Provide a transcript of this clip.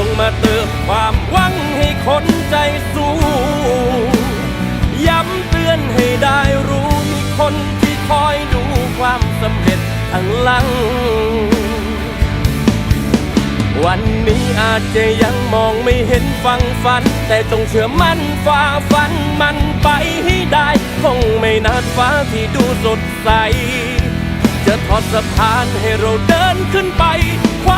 จงมาเติมความหวังให้คนใจสู้ย้ำเตือนให้ได้รู้มีคนที่คอยดูความสำเร็จข้างหลัง วันนี้อาจจะยังมองไม่เห็นฟังฝัน แต่จงเชื่อมั่นฝ่าฟันมันไปให้ได้ คงไม่นานฟ้าที่ดูสดใส จะทอดสะพานให้เราเดินขึ้นไปควา